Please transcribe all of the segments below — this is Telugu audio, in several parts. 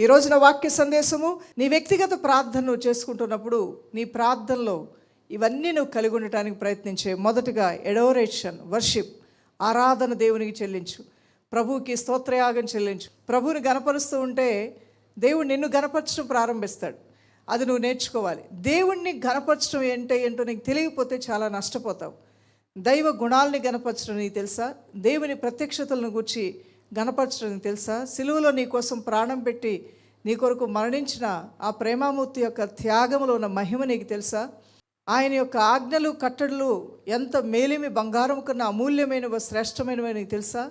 ఈ రోజున వాక్య సందేశము నీ వ్యక్తిగత ప్రార్థన నువ్వు చేసుకుంటున్నప్పుడు నీ ప్రార్థనలో ఇవన్నీ నువ్వు కలిగి ఉండటానికి ప్రయత్నించే మొదటగా ఎడోరేషన్ వర్షిప్ ఆరాధన దేవునికి చెల్లించు. ప్రభువుకి స్తోత్రయాగం చెల్లించు. ప్రభువుని గనపరుస్తూ ఉంటే దేవుడు నిన్ను గనపరచడం ప్రారంభిస్తాడు. అది నువ్వు నేర్చుకోవాలి. దేవుణ్ణి గనపరచడం ఏంటో ఏంటో నీకు తెలియకపోతే చాలా నష్టపోతావు. దైవ గుణాలని గనపరచడం నీకు తెలుసా? దేవుని ప్రత్యక్షతలను గుర్చి గనపరచడం తెలుసా? సిలువలో నీ కోసం ప్రాణం పెట్టి నీ కొరకు మరణించిన ఆ ప్రేమామూర్తి యొక్క త్యాగంలో ఉన్న మహిమ నీకు తెలుసా? ఆయన యొక్క ఆజ్ఞలు కట్టడలు ఎంత మేలిమి బంగారం కన్నా అమూల్యమైనవి శ్రేష్టమైనవో నీకు తెలుసా?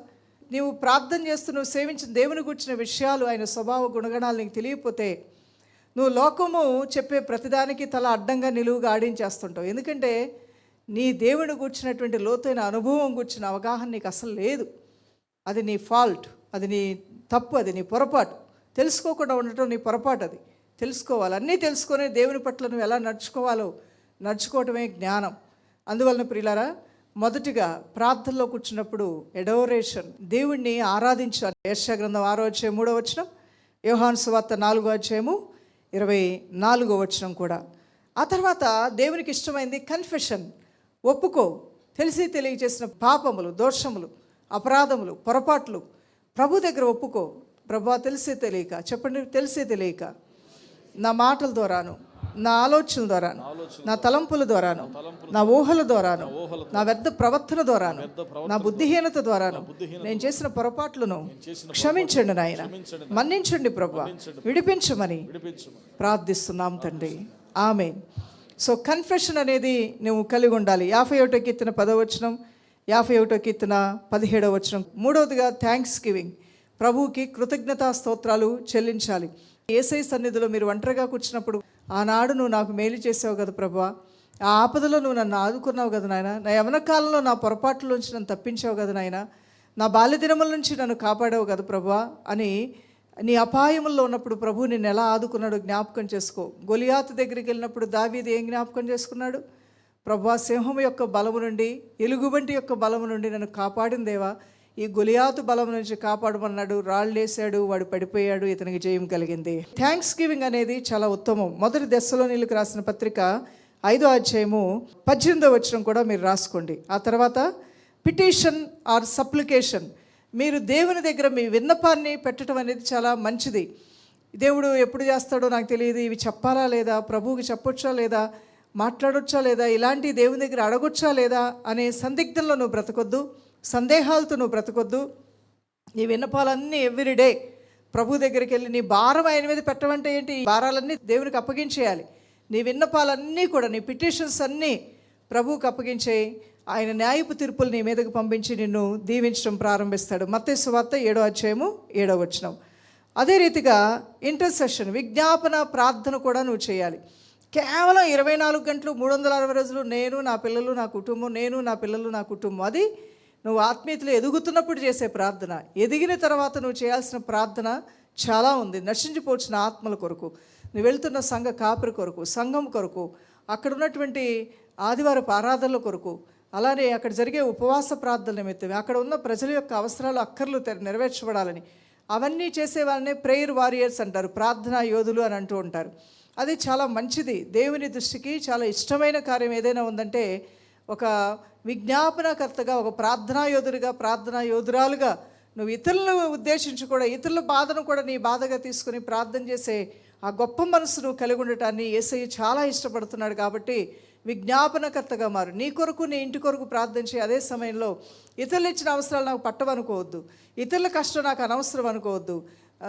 నీవు ప్రార్థన చేస్తూ నువ్వు సేవించిన దేవుని గుర్చిన విషయాలు ఆయన స్వభావ గుణగణాలు నీకు తెలియకపోతే నువ్వు లోకము చెప్పే ప్రతిదానికి తల అడ్డంగా నిలువుగా ఆడించేస్తుంటావు. ఎందుకంటే నీ దేవుని కూర్చున్నటువంటి లోతైన అనుభవం కూర్చున్న అవగాహన నీకు అసలు లేదు. అది నీ ఫాల్ట్ అది నీ తప్పు అది నీ పొరపాటు. తెలుసుకోకుండా ఉండటం నీ పొరపాటు అది. తెలుసుకోవాలి. అన్నీ తెలుసుకొని దేవుని పట్ల నువ్వు ఎలా నడుచుకోవాలో నడుచుకోవటమే జ్ఞానం. అందువలన ప్రియులారా మొదటిగా ప్రార్థనలో కూర్చున్నప్పుడు ఎడోరేషన్ దేవుణ్ణి ఆరాధించాలి. యశ ఆరో వచ్చే మూడో వచనం యోహాన్ సువార్త నాలుగో అధ్యాయము ఇరవై నాలుగో వచనం కూడా. ఆ తర్వాత దేవునికి ఇష్టమైంది కన్ఫెషన్ ఒప్పుకో. తెలిసి తెలియజేసిన పాపములు దోషములు. అపరాధములు పొరపాట్లు. ప్రభు దగ్గర ఒప్పుకో. ప్రభా తెలిసే తెలియక చెప్పండి తెలిసే తెలియక. నా మాటల ద్వారాను నా ఆలోచనల ద్వారాను నా తలంపుల ద్వారాను నా ఊహల ద్వారాను నా వ్యర్థ ప్రవర్తన ద్వారాను నా బుద్ధిహీనత ద్వారాను. నేను చేసిన పొరపాట్లను క్షమించండి నాయన. మన్నించండి ప్రభు. విడిపించమని ప్రార్థిస్తున్నాం తండ్రి. ఆమె సో కన్ఫెషన్ అనేది నువ్వు కలిగి ఉండాలి. యాభై ఒకటో కీర్తన పదవచనం యాభై ఒకటో కీర్తన పదిహేడవ వచనం. మూడవదిగా థ్యాంక్స్ గివింగ్ ప్రభువుకి కృతజ్ఞతా స్తోత్రాలు చెల్లించాలి. ఏసై సన్నిధిలో మీరు ఒంటరిగా కూర్చున్నప్పుడు ఆనాడు నువ్వు నాకు మేలు చేసావు కదా ప్రభా ఆ ఆపదలో నువ్వు నన్ను ఆదుకున్నావు కదా నాయన. నా యవన కాలంలో నా పొరపాట్ల నన్ను తప్పించావు కదా నాయన. నా బాల్య దినముల నుంచి నన్ను కాపాడావు కదా ప్రభా అని నీ అపాయముల్లో ఉన్నప్పుడు ప్రభు నిన్ను ఎలా ఆదుకున్నాడో జ్ఞాపకం చేసుకో. గొలియాతు దగ్గరికి వెళ్ళినప్పుడు దావీది ఏం జ్ఞాపకం చేసుకున్నాడు? ప్రభా సింహం యొక్క బలము నుండి ఎలుగుబంటి యొక్క బలము నుండి నన్ను కాపాడిందేవా ఈ గొలియాతు బలం నుంచి కాపాడమన్నాడు రాళ్ళేశాడు వాడు పడిపోయాడు ఇతనికి జయం కలిగింది. థ్యాంక్స్ గివింగ్ అనేది చాలా ఉత్తమం. మొదటి దశలో నీళ్ళకి రాసిన పత్రిక ఐదో అధ్యాయము పద్దెనిమిదో వచ్చిన కూడా మీరు రాసుకోండి. ఆ తర్వాత పిటిషన్ ఆర్ సప్లికేషన్ మీరు దేవుని దగ్గర మీ విన్నపాన్ని పెట్టడం అనేది చాలా మంచిది. దేవుడు ఎప్పుడు చేస్తాడో నాకు తెలియదు ఇవి చెప్పాలా లేదా ప్రభువుకి చెప్పొచ్చా లేదా మాట్లాడొచ్చా లేదా? ఇలాంటి దేవుని దగ్గర అడగొచ్చా లేదా? అనే సందిగ్ధంలో నువ్వు బ్రతకొద్దు సందేహాలతో నువ్వు బ్రతకొద్దు. నీ విన్నపాలన్నీ ఎవ్రీడే ప్రభు దగ్గరికి వెళ్ళి నీ భారం ఆయన మీద పెట్టమంటే ఏంటి? ఈ భారాలన్నీ దేవునికి అప్పగించేయాలి. నీ విన్నపాలన్నీ కూడా నీ పిటిషన్స్ అన్నీ ప్రభువుకి అప్పగించేయి. ఆయన న్యాయపు తీర్పులు నీ మీదకు పంపించి నిన్ను దీవించడం ప్రారంభిస్తాడు. మత్తే వార్త ఏడో అధ్యాయము ఏడో వచనం. అదే రీతిగా ఇంటర్సెషన్ విజ్ఞాపన ప్రార్థన కూడా నువ్వు చేయాలి. కేవలం ఇరవై నాలుగు గంటలు మూడు వందల అరవై రోజులు నేను నా పిల్లలు నా కుటుంబం నేను నా పిల్లలు నా కుటుంబం. అది నువ్వు ఆత్మీయతలు ఎదుగుతున్నప్పుడు చేసే ప్రార్థన. ఎదిగిన తర్వాత నువ్వు చేయాల్సిన ప్రార్థన చాలా ఉంది. నశించిపోవచ్చిన ఆత్మల కొరకు నువ్వు వెళ్తున్న సంఘ కాపురి కొరకు సంఘం కొరకు అక్కడ ఉన్నటువంటి ఆదివారపు ఆరాధనల కొరకు అలానే అక్కడ జరిగే ఉపవాస ప్రార్థన నిమిత్తం అక్కడ ఉన్న ప్రజల యొక్క అవసరాలు అక్కర్లు నెరవేర్చబడాలని. అవన్నీ చేసే వాళ్ళనే ప్రేయర్ వారియర్స్ అంటారు ప్రార్థనా యోధులు అని అంటూ ఉంటారు. అది చాలా మంచిది. దేవుని దృష్టికి చాలా ఇష్టమైన కార్యం ఏదైనా ఉందంటే ఒక విజ్ఞాపనకర్తగా ఒక ప్రార్థనా యోధుడిగా ప్రార్థనా యోధురాలుగా నువ్వు ఇతరులను ఉద్దేశించి కూడా ఇతరుల బాధను కూడా నీ బాధగా తీసుకుని ప్రార్థన చేసే ఆ గొప్ప మనసు నువ్వు కలిగి ఉండటాన్ని ఏసయ్య చాలా ఇష్టపడుతున్నాడు కాబట్టి విజ్ఞాపనకర్తగా మారు. నీ కొరకు నీ ఇంటి కొరకు ప్రార్థన చేయి. అదే సమయంలో ఇతరులు ఇచ్చిన అవసరాలు నాకు పట్టవనుకోవద్దు. ఇతరుల కష్టం నాకు అనవసరం అనుకోవద్దు.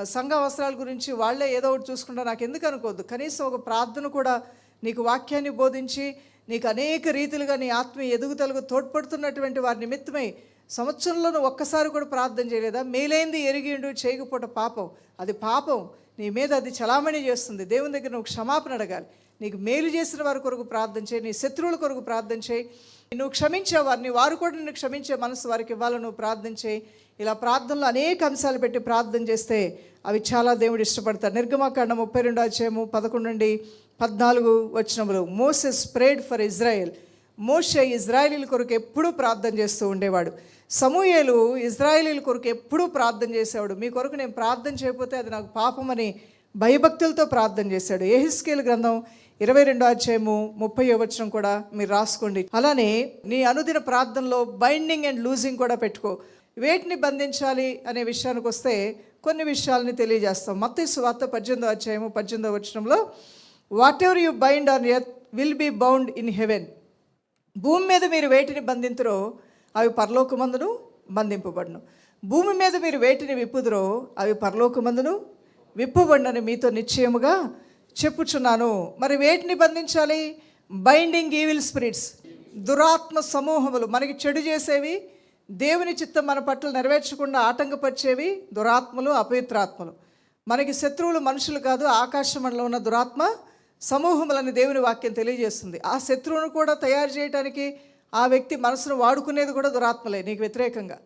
సంఘ అవసరాల గురించి వాళ్ళే ఏదో ఒకటి చూసుకుంటా నాకు ఎందుకు అనుకోవద్దు? కనీసం ఒక ప్రార్థన కూడా నీకు వాక్యాన్ని బోధించి నీకు అనేక రీతిలుగా నీ ఆత్మీయ ఎదుగుదలకు తోడ్పడుతున్నటువంటి వారి నిమిత్తమై సంవత్సరంలో ఒక్కసారి కూడా ప్రార్థన చేయలేదా? మేలైంది ఎరిగిండు చేయకపోట పాపం. అది పాపం. నీ మీద అది చలామణి చేస్తుంది. దేవుని దగ్గర నువ్వు క్షమాపణ అడగాలి. నీకు మేలు చేసిన వారి కొరకు ప్రార్థన చేయి. నీ శత్రువుల కొరకు ప్రార్థన చేయి. నువ్వు క్షమించే వారిని వారు కూడా నిన్ను క్షమించే మనసు వారికి ఇవ్వాలని నువ్వు ప్రార్థన చేయి ఇలా ప్రార్థనలో అనేక అంశాలు పెట్టి ప్రార్థన చేస్తే అవి చాలా దేవుడు ఇష్టపడతారు. నిర్గమాకాండ ముప్పై రెండు అధ్యాయము పదకొండు నుండి పద్నాలుగు వచనములు. Moses prayed for Israel. మోషే ఇజ్రాయేలీల కొరకు ఎప్పుడూ ప్రార్థన చేస్తూ ఉండేవాడు. సమూయేలు ఇజ్రాయేలీల కొరకు ఎప్పుడూ ప్రార్థన చేసేవాడు. మీ కొరకు నేను ప్రార్థన చేయకపోతే అది నాకు పాపమని భయభక్తులతో ప్రార్థన చేశాడు. ఏహిస్కేల్ గ్రంథం ఇరవై రెండో అధ్యాయము ముప్పై వచనం కూడా మీరు రాసుకోండి. అలానే నీ అనుదిన ప్రార్థనలో బైండింగ్ అండ్ లూజింగ్ కూడా పెట్టుకో. వేటిని బంధించాలి అనే విషయానికి వస్తే కొన్ని విషయాలని తెలియజేస్తాం. మొత్తం సువార్త పద్దెనిమిదో అధ్యాయము పద్దెనిమిదో వచనంలో whatever you bind on earth will be bound in heaven భూమి మీద మీరు వేటిని బంధింతురో అవి పరలోకమందును బంధింపబడును. భూమి మీద మీరు వేటిని విప్పుదురో అవి పరలోకమందును విప్పబడినని మీతో నిశ్చయముగా చెప్పుచున్నాను. మరి వేటిని బంధించాలి? బైండింగ్ ఈవిల్ స్పిరిట్స్ దురాత్మ సమూహములు. మనకి చెడు చేసేవి దేవుని చిత్తం మన పట్ల నెరవేర్చకుండా ఆటంకపరిచేవి దురాత్మలు అపవిత్రాత్మలు. మనకి శత్రువులు మనుషులు కాదు ఆకాశమంలో ఉన్న దురాత్మ సమూహములని దేవుని వాక్యం తెలియజేస్తుంది. ఆ శత్రువును కూడా తయారు చేయడానికి ఆ వ్యక్తి మనసును వాడుకునేది కూడా దురాత్మలే నీకు వ్యతిరేకంగా.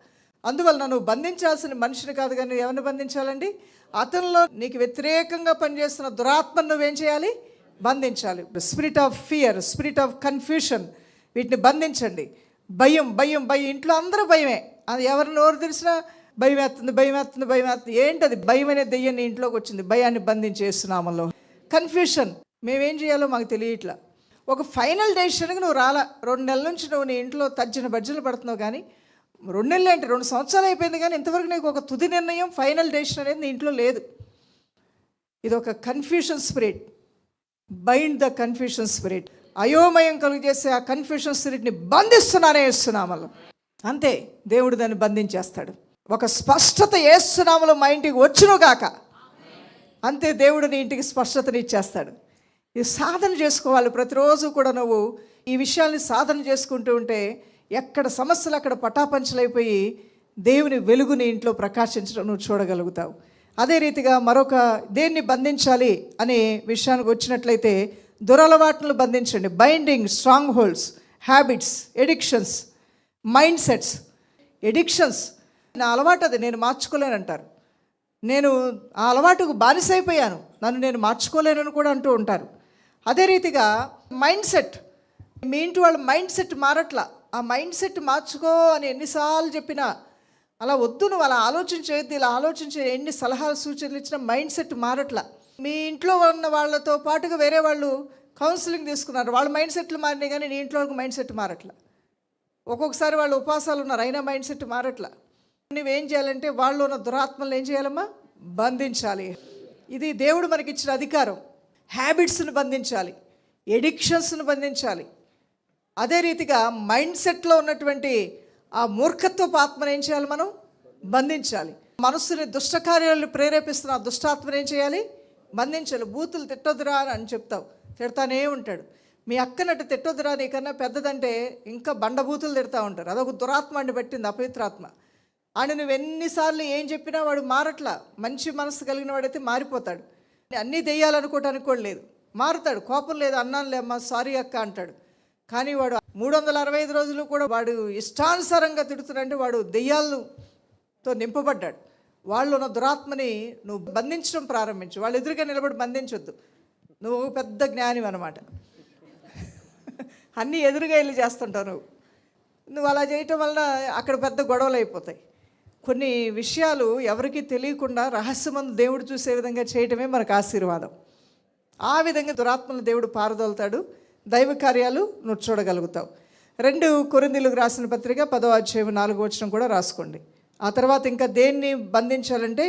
అందువల్ల నువ్వు బంధించాల్సిన మనిషిని కాదు కానీ ఎవరిని బంధించాలండి? అతనిలో నీకు వ్యతిరేకంగా పనిచేస్తున్న దురాత్మను నువ్వేం చేయాలి? బంధించాలి. Spirit of fear spirit of confusion వీటిని బంధించండి. భయం భయం భయం. ఇంట్లో అందరూ భయమే. అది ఎవరిని నోరు తెలిసినా భయం వేస్తుంది భయం వేస్తుంది భయం వేస్తుంది. ఏంటది? భయం అనే దెయ్యం నీ ఇంట్లోకి వచ్చింది. భయాన్ని బంధించేస్తున్నామలో కన్ఫ్యూషన్ మేమేం చేయాలో మాకు తెలియట్లా. ఒక ఫైనల్ డెసిషన్కి నువ్వు రాలా. రెండు నెలల నుంచి నువ్వు నీ ఇంట్లో తర్జన భర్జన పడుతున్నావు కానీ రెండు నెలలు ఏంటి రెండు సంవత్సరాలు అయిపోయింది కానీ ఇంతవరకు నీకు ఒక తుది నిర్ణయం ఫైనల్ డెసిషన్ అనేది నీ ఇంట్లో లేదు. ఇది ఒక confusion spirit bind the confusion spirit అయోమయం కలుగజేసే ఆ కన్ఫ్యూషన్ స్పిరిట్ని బంధిస్తున్నానే వేస్తున్నామలో అంతే దేవుడు దాన్ని బంధించేస్తాడు. ఒక స్పష్టత వేస్తున్నామలో మా ఇంటికి వచ్చును గాక. అంతే దేవుడు నీ ఇంటికి స్పష్టతని ఇచ్చేస్తాడు. ఇది సాధన చేసుకోవాలి. ప్రతిరోజు కూడా నువ్వు ఈ విషయాల్ని సాధన చేసుకుంటూ ఉంటే ఎక్కడ సమస్యలు అక్కడ పటాపంచలైపోయి దేవుని వెలుగుని ఇంట్లో ప్రకాశించడం నువ్వు చూడగలుగుతావు. అదే రీతిగా మరొక దేన్ని బంధించాలి అనే విషయానికి వచ్చినట్లయితే దురలవాట్లను బంధించండి. Binding strongholds habits addictions mindsets addictions నా అలవాటు అది నేను మార్చుకోలేనంటారు. నేను ఆ అలవాటుకు బానిసైపోయాను. నన్ను నేను మార్చుకోలేనని కూడా అంటూ ఉంటారు. అదే రీతిగా మైండ్ సెట్ మీ ఇంటి వాళ్ళ మైండ్ సెట్ మారట్లా. ఆ మైండ్ సెట్ మార్చుకో అని ఎన్నిసార్లు చెప్పినా. అలా వద్దు నువ్వు అలా ఆలోచించేది ఇలా ఆలోచించే ఎన్ని సలహాలు సూచనలు ఇచ్చినా మైండ్ సెట్ మారట్లా. మీ ఇంట్లో ఉన్న వాళ్ళతో పాటుగా వేరే వాళ్ళు కౌన్సిలింగ్ తీసుకున్నారు. వాళ్ళ మైండ్ సెట్లు మారినాయి కానీ నీ ఇంట్లో వాళ్ళకి మైండ్ సెట్ మారట్లా. ఒక్కొక్కసారి వాళ్ళు ఉపవాసాలు ఉన్నారు అయినా మైండ్ సెట్ మారట్లా. నువ్వేం చేయాలంటే వాళ్ళు ఉన్న దురాత్మలు ఏం చేయాలమ్మా? బంధించాలి. ఇది దేవుడు మనకి ఇచ్చిన అధికారం హ్యాబిట్స్ని బంధించాలి. ఎడిక్షన్స్ని బంధించాలి. అదే రీతిగా మైండ్ సెట్లో ఉన్నటువంటి ఆ మూర్ఖత్వపు ఆత్మను ఏం చేయాలి మనం? బంధించాలి. మనస్సుని దుష్ట కార్యాలను ప్రేరేపిస్తున్న ఆ దుష్టాత్మను ఏం చేయాలి? బంధించాలి. బూతులు తిట్టొద్దురా అని చెప్తావు. తిడతానే ఉంటాడు. మీ అక్కనట్టు తిట్టొద్దురా నీకన్నా పెద్దదంటే ఇంకా బండబూతులు తిడతా ఉంటారు. అదొక దురాత్మ అండి పట్టింది అపవిత్రాత్మ. ఆయన నువ్వు ఎన్నిసార్లు ఏం చెప్పినా వాడు మారట్లా. మంచి మనసు కలిగిన వాడైతే మారిపోతాడు. అన్నీ దెయ్యాలనుకోవటానికి కూడా లేదు. మారుతాడు. కోపం లేదు. అన్నాను లేమ్మా సారీ అక్క అంటాడు. కానీ వాడు మూడు వందల అరవై ఐదు రోజులు కూడా వాడు ఇష్టానుసారంగా తిడుతున్నాడంటే వాడు దెయ్యాలతో నింపబడ్డాడు. వాళ్ళు ఉన్న దురాత్మని నువ్వు బంధించడం ప్రారంభించు. వాళ్ళు ఎదురుగా నిలబడి బంధించొద్దు. నువ్వు ఒక పెద్ద జ్ఞాని అనమాట అన్నీ ఎదురుగా వెళ్ళి చేస్తుంటావు నువ్వు. నువ్వు అలా చేయటం వలన అక్కడ పెద్ద గొడవలు అయిపోతాయి. కొన్ని విషయాలు ఎవరికీ తెలియకుండా రహస్యమందు దేవుడు చూసే విధంగా చేయటమే మనకు ఆశీర్వాదం. ఆ విధంగా దురాత్మను దేవుడు పారదోలుతాడు. దైవ కార్యాలు నువ్వు చూడగలుగుతావు. రెండు కొరిందీలకు రాసిన పత్రిక పదో అధ్యాయం నాలుగు వచ్చిన కూడా రాసుకోండి. ఆ తర్వాత ఇంకా దేన్ని బంధించాలంటే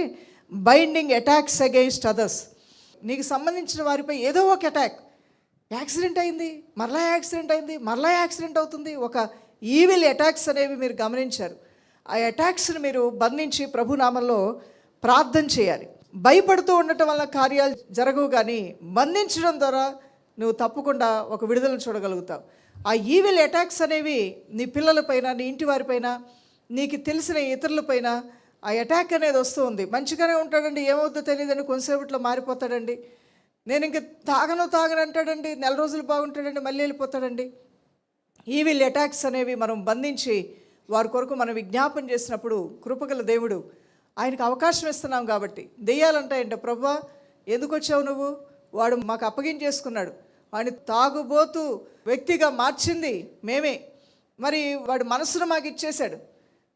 బైండింగ్ అటాక్స్ అగెయిన్స్ట్ అదర్స్ నీకు సంబంధించిన వారిపై ఏదో ఒక అటాక్ యాక్సిడెంట్ అయింది మరలా యాక్సిడెంట్ అయింది మరలా యాక్సిడెంట్ అవుతుంది. ఒక ఈవిల్ అటాక్స్ అనేవి మీరు గమనించారు. ఆ అటాక్స్ని మీరు బంధించి ప్రభునామంలో ప్రార్థన చేయాలి. భయపడుతూ ఉండటం వల్ల కార్యాలు జరగవు కానీ బంధించడం ద్వారా నువ్వు తప్పకుండా ఒక విడుదలను చూడగలుగుతావు. ఆ ఈవిల్ అటాక్స్ అనేవి నీ పిల్లలపైన నీ ఇంటి వారిపైన నీకు తెలిసిన ఇతరులపైన ఆ అటాక్ అనేది వస్తూ ఉంది. మంచిగానే ఉంటాడండి. ఏమవుతుందో తెలియదండి. కొంతసేపట్లో మారిపోతాడండి. నేను ఇంక తాగను తాగను అంటాడండి. నెల రోజులు బాగుంటాడండి. మళ్ళీ వెళ్ళిపోతాడండి. ఈవిల్ అటాక్స్ అనేవి మనం బంధించి వారి కొరకు మనం విజ్ఞాపన చేసినప్పుడు కృపగల దేవుడు ఆయనకు అవకాశం ఇస్తున్నాం కాబట్టి. దెయ్యాలంటాయంట ప్రభా ఎందుకు వచ్చావు నువ్వు? వాడు మాకు అప్పగించేసుకున్నాడు. వాడిని తాగుబోతూ వ్యక్తిగా మార్చింది మేమే. మరి వాడి మనసును మాకు ఇచ్చేశాడు.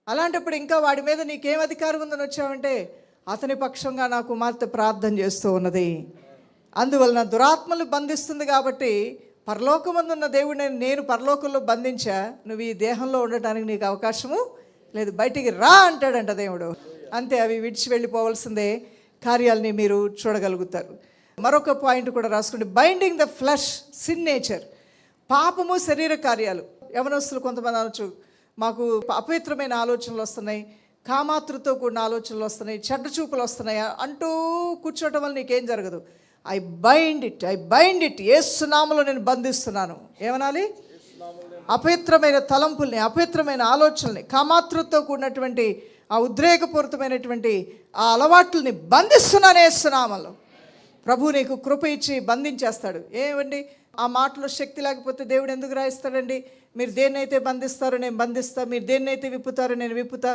అలాంటప్పుడు ఇంకా వాడి మీద నీకేం అధికారం ఉందని వచ్చావంటే అతని పక్షంగా నా కుమార్తె ప్రార్థన చేస్తూ ఉన్నది. అందువలన దురాత్మలు బంధిస్తుంది కాబట్టి పరలోకమందున్న దేవుడిని నేను పరలోకంలో బంధించా నువ్వు ఈ దేహంలో ఉండటానికి నీకు అవకాశము లేదు. బయటికి రా అంటాడంట దేవుడు. అంతే అవి విడిచి వెళ్ళిపోవాల్సిందే. కార్యాలని మీరు చూడగలుగుతారు. మరొక పాయింట్ కూడా రాసుకోండి binding the flesh sin nature పాపము శరీర కార్యాలు. యవనస్తులు కొంతమంది అనొచ్చు మాకు అపవిత్రమైన ఆలోచనలు వస్తున్నాయి కామాతృతో కూడిన ఆలోచనలు వస్తున్నాయి చెడ్డ చూపులు వస్తున్నాయి అంటూ కూర్చోవటం వల్ల నీకేం జరగదు. I bind it I bind it ఏ సునామలో నేను బంధిస్తున్నాను. ఏమనాలి? అపవిత్రమైన తలంపుల్ని అపవిత్రమైన ఆలోచనల్ని కామాతృతో కూడినటువంటి ఆ ఉద్రేకపూరితమైనటువంటి ఆ అలవాట్లని బంధిస్తున్నాను ఏసునామలో ప్రభు నీకు కృప ఇచ్చి బంధించేస్తాడు. ఏమండి? ఆ మాటలో శక్తి లేకపోతే దేవుడు ఎందుకు రాయిస్తాడండి? మీరు దేన్నైతే బంధిస్తారో నేను బంధిస్తా మీరు దేన్నైతే విప్పుతారో నేను విప్పుతా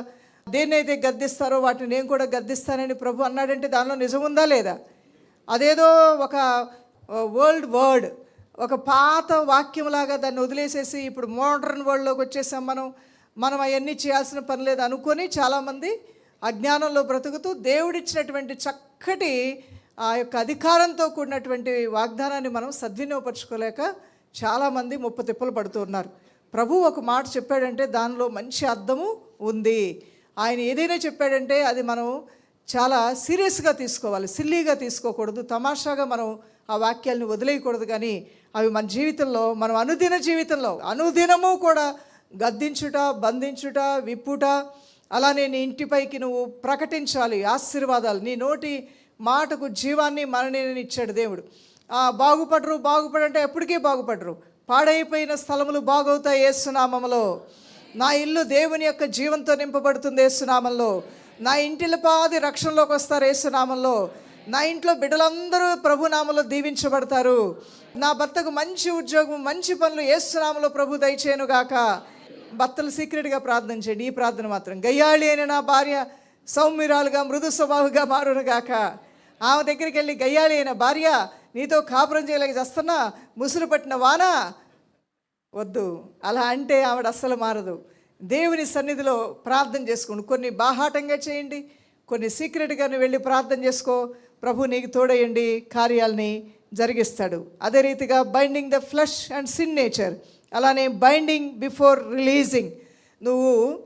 దేన్నైతే గద్దిస్తారో వాటిని నేను కూడా గద్దిస్తానని ప్రభు అన్నాడంటే దానిలో నిజం ఉందా లేదా? అదేదో ఒక వరల్డ్ వర్డ్ ఒక పాత వాక్యంలాగా దాన్ని వదిలేసేసి ఇప్పుడు మోడర్న్ వరల్డ్లోకి వచ్చేసాం మనం. మనం అవన్నీ చేయాల్సిన పని లేదు అనుకొని చాలామంది అజ్ఞానంలో బ్రతుకుతూ దేవుడిచ్చినటువంటి చక్కటి ఆ యొక్క అధికారంతో కూడినటువంటి వాగ్దానాన్ని మనం సద్వినియోగపరచుకోలేక చాలామంది ముప్ప తిప్పలు పడుతున్నారు ప్రభు ఒక మాట చెప్పాడంటే దానిలో మంచి అర్థము ఉంది. ఆయన ఏదైనా చెప్పాడంటే అది మనం చాలా సీరియస్గా తీసుకోవాలి సిల్లీగా తీసుకోకూడదు తమాషాగా మనం ఆ వాక్యాలను వదిలేయకూడదు. కానీ అవి మన జీవితంలో మనం అనుదిన జీవితంలో అనుదినము కూడా గద్దించుట బంధించుట విప్పుట అలానే నీ ఇంటిపైకి నువ్వు ప్రకటించాలి ఆశీర్వాదాలు. నీ నోటి మాటకు జీవాన్ని మరణని ఇచ్చాడు దేవుడు. బాగుపడరు బాగుపడరు బాగుపడంటే ఎప్పటికీ బాగుపడరు. పాడైపోయిన స్థలములు బాగవుతాయి ఏసునామములో. నా ఇల్లు దేవుని యొక్క జీవంతో నింపబడుతుంది ఏసునామంలో నా ఇంటిల పాది రక్షణలోకి వస్తారు ఏసునామంలో నా ఇంట్లో బిడ్డలందరూ ప్రభునామంలో దీవించబడతారు. నా భర్తకు మంచి ఉద్యోగం మంచి పనులు ఏసునామంలో ప్రభు దయచేయను గాక భర్తలు సీక్రెట్గా ప్రార్థన చేయండి. ఈ ప్రార్థన మాత్రం గయ్యాళి అయిన నా భార్య సౌమ్యురాలుగా మృదు స్వభావుగా మారునుగాక ఆమె దగ్గరికి వెళ్ళి గయ్యాలి అయిన భార్య నీతో కాపురం చేయలేక చేస్తున్నా ముసురు పట్టిన వాన? వద్దు. అలా అంటే ఆవిడ అస్సలు మారదు. దేవుని సన్నిధిలో ప్రార్థన చేసుకోండి. కొన్ని బాహాటంగా చేయండి. కొన్ని సీక్రెట్గా నువ్వు వెళ్ళి ప్రార్థన చేసుకో. ప్రభు నీకు తోడేయండి కార్యాలని జరిగిస్తాడు. అదే రీతిగా binding the flesh and sin nature అలానే బైండింగ్ బిఫోర్ రిలీజింగ్ నువ్వు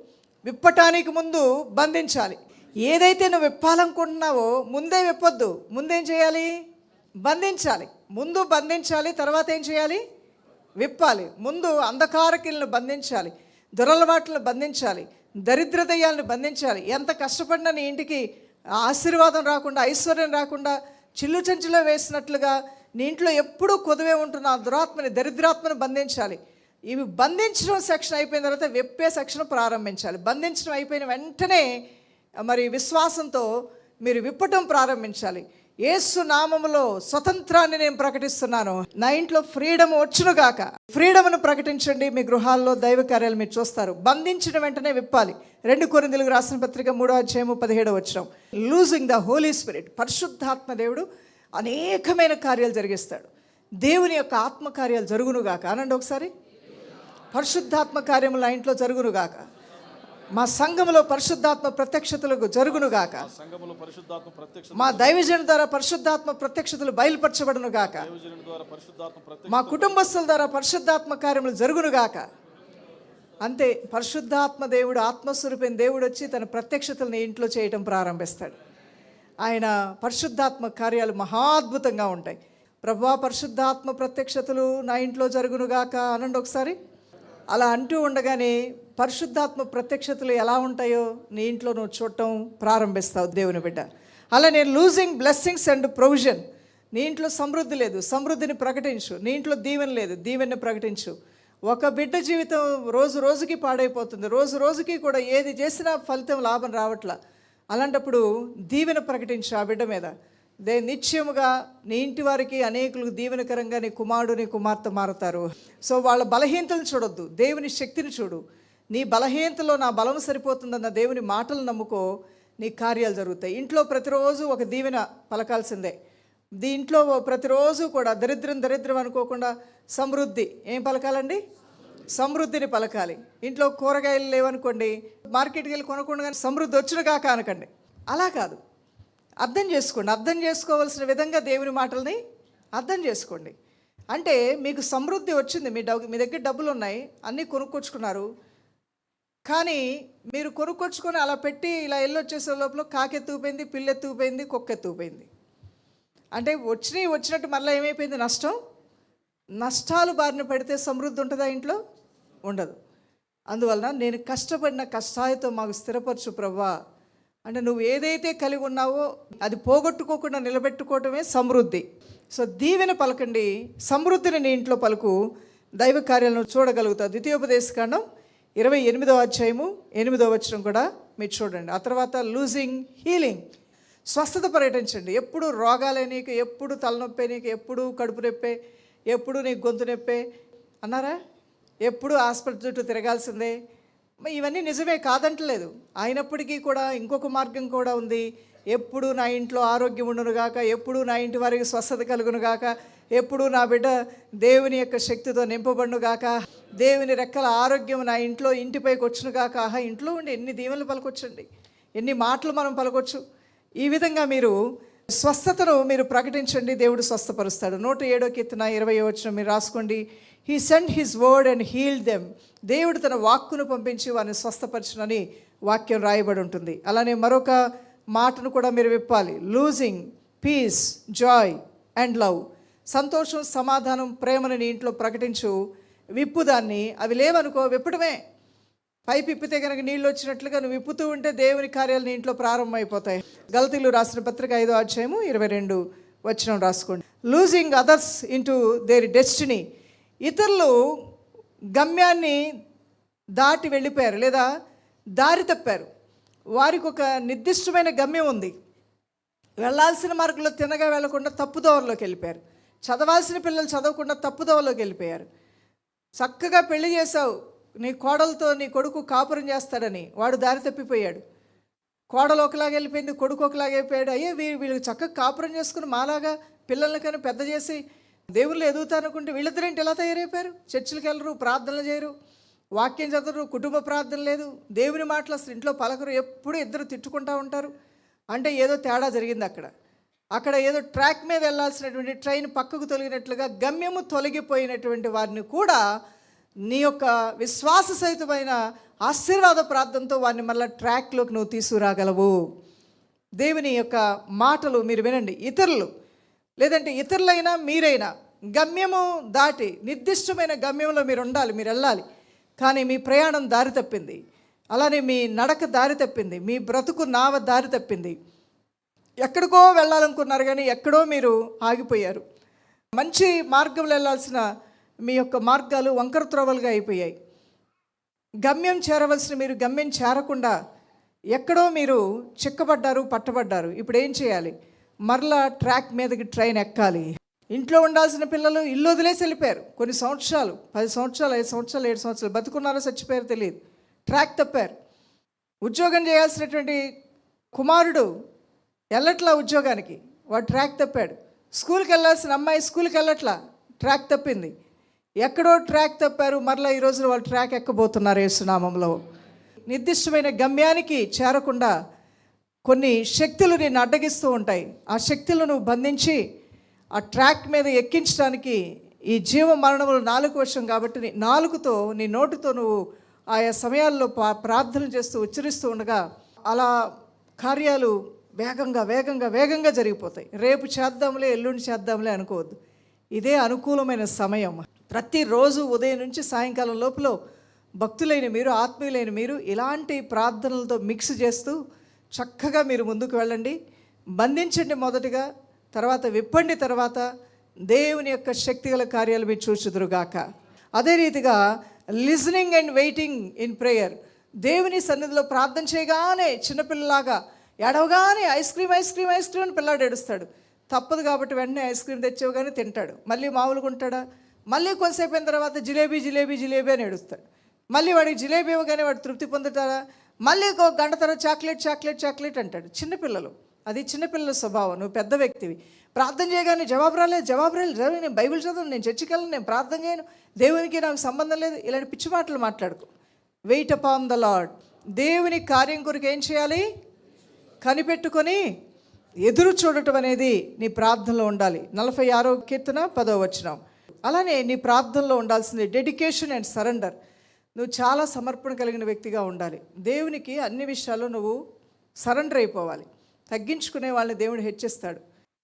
విప్పటానికి ముందు బంధించాలి. ఏదైతే నువ్వు విప్పాలనుకుంటున్నావో ముందే విప్పొద్దు. ముందేం చేయాలి? బంధించాలి. ముందు బంధించాలి తర్వాత ఏం చేయాలి? విప్పాలి. ముందు అంధకారకిలను బంధించాలి దురలవాట్లను బంధించాలి దరిద్రదయ్యాలను బంధించాలి. ఎంత కష్టపడినా నీ ఇంటికి ఆశీర్వాదం రాకుండా ఐశ్వర్యం రాకుండా చిల్లు చెంచులో వేసినట్లుగా నీ ఇంట్లో ఎప్పుడూ కొదువే ఉంటున్న ఆ దురాత్మని దరిద్రాత్మను బంధించాలి. ఇవి బంధించడం సెక్షన్ అయిపోయిన తర్వాత విప్పే సెక్షన్ ప్రారంభించాలి. బంధించడం అయిపోయిన వెంటనే మరి విశ్వాసంతో మీరు విప్పటం ప్రారంభించాలి. ఏసు నామములో స్వతంత్రాన్ని నేను ప్రకటిస్తున్నాను. నా ఇంట్లో ఫ్రీడమ్ వచ్చునుగాక. ఫ్రీడమ్ను ప్రకటించండి. మీ గృహాల్లో దైవ కార్యాలు మీరు చూస్తారు. బంధించిన వెంటనే విప్పాలి. రెండు కొరిందులకు రాసిన పత్రిక మూడో అధ్యాయము పదిహేడో వచ్చిన లూజింగ్ ద హోలీ స్పిరిట్ పరిశుద్ధాత్మ దేవుడు అనేకమైన కార్యాలు జరిగిస్తాడు. దేవుని యొక్క ఆత్మకార్యాలు జరుగునుగాక. అనండి ఒకసారి. పరిశుద్ధాత్మ కార్యములు నా ఇంట్లో జరుగునుగాక. మా సంఘములో పరిశుద్ధాత్మ ప్రత్యక్షతలకు జరుగునుగాక సంఘములో పరిశుద్ధాత్మ ప్రత్యక్ష మా దైవజన ద్వారా పరిశుద్ధాత్మ ప్రత్యక్షతలు బయలుపరచబడును గాక. దైవజనుని ద్వారా పరిశుద్ధాత్మ ప్రత్యక్ష మా కుటుంబస్తుల ద్వారా పరిశుద్ధాత్మ కార్యములు జరుగును గాక. అంతే పరిశుద్ధాత్మ దేవుడు ఆత్మస్వరూపైన దేవుడు వచ్చి తన ప్రత్యక్షతలను ఇంట్లో చేయటం ప్రారంభిస్తాడు. ఆయన పరిశుద్ధాత్మ కార్యాలు మహాద్భుతంగా ఉంటాయి. ప్రభా పరిశుద్ధాత్మ ప్రత్యక్షతలు నా ఇంట్లో జరుగునుగాక అనండి ఒకసారి. అలా అంటూ ఉండగానే పరిశుద్ధాత్మ ప్రత్యక్షతలు ఎలా ఉంటాయో నీ ఇంట్లో నువ్వు చూడటం ప్రారంభిస్తావు దేవుని బిడ్డ. అలా నేను లూజింగ్ బ్లెస్సింగ్స్ అండ్ ప్రొవిజన్ నీ ఇంట్లో సమృద్ధి లేదు సమృద్ధిని ప్రకటించు. నీ ఇంట్లో దీవెన లేదు దీవెన్ని ప్రకటించు. ఒక బిడ్డ జీవితం రోజు రోజుకి పాడైపోతుంది. రోజు రోజుకి కూడా ఏది చేసినా ఫలితం లాభం రావట్లా. అలాంటప్పుడు దీవెన ప్రకటించు ఆ బిడ్డ మీద. దే నిత్యముగా నీ ఇంటి వారికి అనేకులకు దీవెనకరంగా నీ కుమారుడు నీ కుమార్తె మారుతారు. సో వాళ్ళ బలహీనతను చూడొద్దు. దేవుని శక్తిని చూడు. నీ బలహీనతలో నా బలం సరిపోతుందన్న దేవుని మాటలు నమ్ముకో నీ కార్యాలు జరుగుతాయి. ఇంట్లో ప్రతిరోజు ఒక దీవెన పలకాల్సిందే. దీంట్లో ప్రతిరోజు కూడా దరిద్రం దరిద్రం అనుకోకుండా సమృద్ధి. ఏం పలకాలండి? సమృద్ధిని పలకాలి. ఇంట్లో కూరగాయలు లేవనుకోండి మార్కెట్కి వెళ్ళి కొనకుండా సమృద్ధి వచ్చిన కాక అనకండి. అలా కాదు. అర్థం చేసుకోండి. అర్థం చేసుకోవాల్సిన విధంగా దేవుని మాటల్ని అర్థం చేసుకోండి. అంటే మీకు సమృద్ధి వచ్చింది. మీ డబ్బు మీ దగ్గర డబ్బులు ఉన్నాయి. అన్నీ కొనుక్కొచ్చుకున్నారు. కానీ మీరు కొనుక్కొచ్చుకొని అలా పెట్టి ఇలా వెళ్ళొచ్చేసే లోపల కాకెత్తుకుపోయింది పిల్లెత్తుకుపోయింది కుక్కెత్తుకుపోయింది అంటే వచ్చినవి వచ్చినట్టు మళ్ళీ ఏమైపోయింది? నష్టం? నష్టాలు బారిన పడితే సమృద్ధి ఉంటుందా ఇంట్లో? ఉండదు. అందువలన నేను కష్టపడిన కష్టాలతో మాకు స్థిరపరచు ప్రవ్వా అంటే నువ్వు ఏదైతే కలిగి ఉన్నావో అది పోగొట్టుకోకుండా నిలబెట్టుకోవటమే సమృద్ధి. సో దీవెన పలకండి. సమృద్ధిని నీ ఇంట్లో పలుకు. దైవ కార్యాలను చూడగలుగుతావు ద్వితీయోపదేశకాండం ఇరవై ఎనిమిదో అధ్యాయము ఎనిమిదో వచనం కూడా మీరు చూడండి. ఆ తర్వాత లూజింగ్ హీలింగ్ స్వస్థత పర్యటించండి. ఎప్పుడు రోగాలే నీకు ఎప్పుడు తలనొప్పే నీకు ఎప్పుడు కడుపు నొప్పే ఎప్పుడు నీకు గొంతు నొప్పే అన్నారా? ఎప్పుడు హాస్పిటల్ చుట్టూ తిరగాల్సిందే? ఇవన్నీ నిజమే కాదంటలేదు. అయినప్పటికీ కూడా ఇంకొక మార్గం కూడా ఉంది. ఎప్పుడు నా ఇంట్లో ఆరోగ్యం ఉండును గాక ఎప్పుడు నా ఇంటి వారికి స్వస్థత కలుగును గాక ఎప్పుడు నా బిడ్డ దేవుని యొక్క శక్తితో నింపబడునుగాక దేవుని రెక్కల ఆరోగ్యం నా ఇంట్లో ఇంటిపైకి వచ్చునుగాక ఆహా ఇంట్లో ఉండి ఎన్ని దీవెనలు పలకొచ్చండి. ఎన్ని మాటలు మనం పలకొచ్చు. ఈ విధంగా మీరు స్వస్థతను మీరు ప్రకటించండి. దేవుడు స్వస్థపరుస్తాడు. నూట ఏడో కీర్తన ఇరవై వచ్చిన మీరు రాసుకోండి. He send his word and heal them దేవుడు తన వాక్కును పంపించి వారిని స్వస్థపరచునని వాక్యం రాయబడి ఉంటుంది. అలానే మరొక మాటను కూడా మీరు విప్పాలి. Loosing peace joy and love సంతోషం సమాధానం ప్రేమను నీ ఇంట్లో ప్రకటించు. విప్పు దాన్ని. అవి లేవనుకో విప్పడమే. పైపు ఇప్పితే కనుక నీళ్ళు వచ్చినట్లుగా నువ్వు విప్పుతూ ఉంటే దేవుని కార్యాలు నీ ఇంట్లో ప్రారంభమైపోతాయి. గలతీలు రాసిన పత్రిక ఐదో అధ్యాయము ఇరవై రెండు వచ్చిన రాసుకోండి. Loosing others into their destiny ఇతరులు గమ్యాన్ని దాటి వెళ్ళిపోయారు లేదా దారి తప్పారు. వారికి ఒక నిర్దిష్టమైన గమ్యం ఉంది. వెళ్ళాల్సిన మార్గంలో తినగా వెళ్ళకుండా తప్పుదోవలోకి వెళ్ళిపోయారు. చదవాల్సిన పిల్లలు చదవకుండా తప్పుదోవలోకి వెళ్ళిపోయారు. చక్కగా పెళ్ళి చేసావు నీ కోడలతో నీ కొడుకు కాపురం చేస్తాడని వాడు దారి తప్పిపోయాడు. కోడలు ఒకలాగా వెళ్ళిపోయింది కొడుకు ఒకలాగా అయిపోయాడు అయ్యే వీళ్ళు వీళ్ళు చక్కగా కాపురం చేసుకుని మాలాగా పిల్లల్ని కానీ పెద్ద చేసి దేవుళ్ళు ఎదుగుతానుకుంటే వీళ్ళిద్దరేంటి ఎలా తయారైపోయారు? చర్చిలకు వెళ్ళరు ప్రార్థనలు చేయరు వాక్యం చదవరు కుటుంబ ప్రార్థన లేదు. దేవుని మాటలు అసలు ఇంట్లో పలకరు ఎప్పుడు ఇద్దరు తిట్టుకుంటూ ఉంటారు. అంటే ఏదో తేడా జరిగింది అక్కడ. అక్కడ ఏదో ట్రాక్ మీద వెళ్ళాల్సినటువంటి ట్రైన్ పక్కకు తొలగినట్లుగా గమ్యము తొలగిపోయినటువంటి వారిని కూడా నీ యొక్క విశ్వాస సహితమైన ఆశీర్వాద ప్రార్థనతో వారిని మళ్ళీ ట్రాక్లోకి నువ్వు తీసుకురాగలవు. దేవుని యొక్క మాటలు మీరు వినండి. ఇతరులు లేదంటే ఇతరులైనా మీరైనా గమ్యము దాటి నిర్దిష్టమైన గమ్యంలో మీరు ఉండాలి మీరు వెళ్ళాలి. కానీ మీ ప్రయాణం దారి తప్పింది. అలానే మీ నడక దారి తప్పింది. మీ బ్రతుకు నావ దారి తప్పింది. ఎక్కడికో వెళ్ళాలనుకున్నారు కానీ ఎక్కడో మీరు ఆగిపోయారు. మంచి మార్గంలో వెళ్ళాల్సిన మీ యొక్క మార్గాలు వంకర త్రోవలుగా అయిపోయాయి. గమ్యం చేరవలసిన మీరు గమ్యం చేరకుండా ఎక్కడో మీరు చిక్కబడ్డారు పట్టబడ్డారు. ఇప్పుడు ఏం చేయాలి? మరలా ట్రాక్ మీదకి ట్రైన్ ఎక్కాలి. ఇంట్లో ఉండాల్సిన పిల్లలు ఇల్లు వదిలేసి వెళ్ళిపోయారు. కొన్ని సంవత్సరాలు పది సంవత్సరాలు ఐదు సంవత్సరాలు ఏడు సంవత్సరాలు బతుకున్నారో చచ్చిపోయారు తెలియదు. ట్రాక్ తప్పారు. ఉద్యోగం చేయాల్సినటువంటి కుమారుడు వెళ్ళట్లా ఉద్యోగానికి. వాడు ట్రాక్ తప్పాడు. స్కూల్కి వెళ్ళాల్సిన అమ్మాయి స్కూల్కి వెళ్ళట్లా ట్రాక్ తప్పింది. ఎక్కడో ట్రాక్ తప్పారు. మరలా ఈ రోజున వాళ్ళు ట్రాక్ ఎక్కబోతున్నారు యేసునామంలో. నిర్దిష్టమైన గమ్యానికి చేరకుండా కొన్ని శక్తులు నేను అడ్డగిస్తూ ఉంటాయి. ఆ శక్తులను బంధించి ఆ ట్రాక్ మీద ఎక్కించడానికి ఈ జీవ మరణములు నాలుగు వర్షం కాబట్టి నీ నాలుగుతో నీ నోటితో నువ్వు ఆయా సమయాల్లో ప్రార్థన చేస్తూ ఉచ్చరిస్తూ ఉండగా అలా కార్యాలు వేగంగా వేగంగా వేగంగా జరిగిపోతాయి. రేపు చేద్దాంలే ఎల్లుండి చేద్దాంలే అనుకోవద్దు. ఇదే అనుకూలమైన సమయం. ప్రతిరోజు ఉదయం నుంచి సాయంకాలం లోపల భక్తులైన మీరు ఆత్మీయులైన మీరు ఇలాంటి ప్రార్థనలతో మిక్స్ చేస్తూ చక్కగా మీరు ముందుకు వెళ్ళండి. బంధించండి మొదటిగా తర్వాత విప్పండి తర్వాత దేవుని యొక్క శక్తిగల కార్యాలు మీరు చూచుదురుగాక. అదే రీతిగా listening and waiting in prayer. దేవుని సన్నిధిలో ప్రార్థన చేయగానే చిన్నపిల్లలాగా ఎడవగానే ice cream ice cream ice cream అని పిల్లాడు ఏడుస్తాడు. తప్పదు కాబట్టి వెంటనే ఐస్ క్రీమ్ తెచ్చేవగానే తింటాడు. మళ్ళీ మామూలుగా ఉంటాడా? మళ్ళీ కొంతసేపు అయిన తర్వాత జిలేబీ జిలేబీ జిలేబీ అని ఏడుస్తాడు. మళ్ళీ వాడికి జిలేబీ ఇవ్వగానే వాడు తృప్తి పొందుతాడా? మళ్ళీ ఒక గంట తర్వాత చాక్లెట్ చాక్లెట్ చాక్లెట్ అంటాడు. చిన్నపిల్లలు అది చిన్నపిల్లల స్వభావం. నువ్వు పెద్ద వ్యక్తివి. ప్రార్థన చేయగానే జవాబు రాలేదు జవాబు రాలేదు. జవాబు నేను బైబిల్ చదవను నేను చర్చికి వెళ్ళను నేను ప్రార్థన చేయను. దేవునికి నాకు సంబంధం లేదు. ఇలాంటి పిచ్చి మాటలు మాట్లాడుకో. వెయిట్ అపాన్ ద లాడ్ దేవుని కార్యం కొరకు ఏం చేయాలి? కనిపెట్టుకొని ఎదురు చూడటం అనేది నీ ప్రార్థనలో ఉండాలి. నలభై ఆరో కీర్తన పదో వచనం. అలానే నీ ప్రార్థనలో ఉండాల్సింది డెడికేషన్ అండ్ సరెండర్. నువ్వు చాలా సమర్పణ కలిగిన వ్యక్తిగా ఉండాలి. దేవునికి అన్ని విషయాల్లో నువ్వు సరెండర్ అయిపోవాలి. తగ్గించుకునే వాళ్ళని దేవుడు హెచ్చిస్తాడు.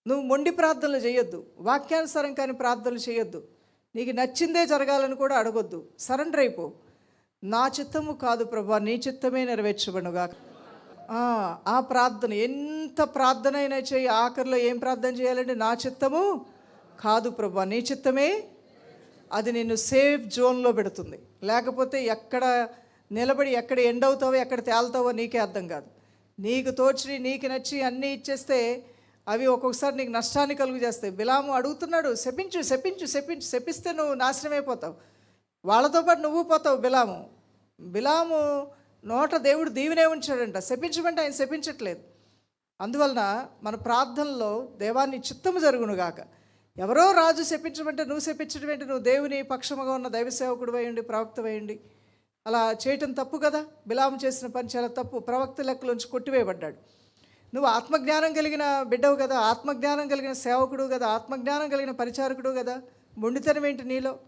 నువ్వు మొండి ప్రార్థనలు చేయొద్దు. వాక్యానుసారం కాని ప్రార్థనలు చేయొద్దు. నీకు నచ్చిందే జరగాలని కూడా అడగొద్దు. సరెండర్ అయిపో. నా చిత్తము కాదు ప్రభా నీ చిత్తమే నెరవేర్చబడుగా ఆ, ప్రార్థన ఎంత ప్రార్థన అయినా చేయి. ఆఖరిలో ఏం ప్రార్థన చేయాలంటే నా చిత్తము కాదు ప్రభు నీ చిత్తమే. అది నిన్ను సేఫ్ జోన్లో పెడుతుంది. లేకపోతే ఎక్కడ నిలబడి ఎక్కడ ఎండ్ అవుతావో ఎక్కడ తేలుతావో నీకే అర్థం కాదు. నీకు తోచి నీకు నచ్చి అన్నీ ఇచ్చేస్తే అవి ఒక్కొక్కసారి నీకు నష్టాన్ని కలుగు చేస్తాయి. బిలాము అడుగుతున్నాడు శపించు శపించు శపించు శపిస్తే నువ్వు నాశనమైపోతావు. వాళ్ళతో పాటు నువ్వు పోతావు బిలాము. బిలాము నోట దేవుడు దీవినే ఉంచాడంట. శపించమంటే ఆయన శపించట్లేదు. అందువలన మన ప్రార్థనలో దేవాన్ని చిత్తము జరుగును గాక ఎవరో రాజు శపించమంటే నువ్వు శపించడం ఏంటి? నువ్వు దేవుని పక్షముగా ఉన్న దైవ సేవకుడు వేయండి ప్రవక్త వేయండి అలా చేయటం తప్పు కదా? బిలాము చేసిన పని చాలా తప్పు. ప్రవక్త లెక్కలోంచి కొట్టివేయబడ్డాడు. నువ్వు ఆత్మజ్ఞానం కలిగిన బిడ్డవు కదా? ఆత్మజ్ఞానం కలిగిన సేవకుడు కదా? ఆత్మజ్ఞానం కలిగిన పరిచారకుడు కదా? మొండితనం ఏంటి నీలో?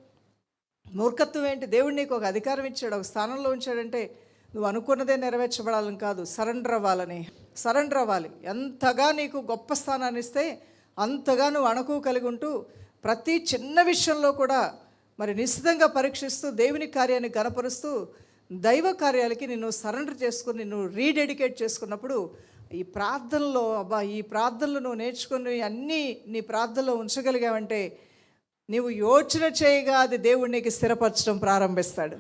మూర్ఖత్వం ఏంటి? దేవుడు నీకు ఒక అధికారం ఇచ్చాడు. ఒక స్థానంలో ఉంచాడంటే నువ్వు అనుకున్నదే నెరవేర్చబడాలని కాదు సరెండర్ అవ్వాలని. సరెండర్ అవ్వాలి. ఎంతగా నీకు గొప్ప స్థానాన్ని ఇస్తే అంతగా నువ్వు అణుకు కలిగి ఉంటూ ప్రతి చిన్న విషయంలో కూడా మరి నిశ్చితంగా పరీక్షిస్తూ దేవుని కార్యాన్ని గనపరుస్తూ దైవ కార్యాలకి నిన్ను సరెండర్ చేసుకుని నిన్ను రీడెడికేట్ చేసుకున్నప్పుడు ఈ ప్రార్థనలో అబ్బా ఈ ప్రార్థనలు నువ్వు నేర్చుకుని అన్నీ నీ ప్రార్థనలో ఉంచగలిగావంటే నీవు యోచన చేయగా అది దేవుడు నీకు స్థిరపరచడం ప్రారంభిస్తాడు.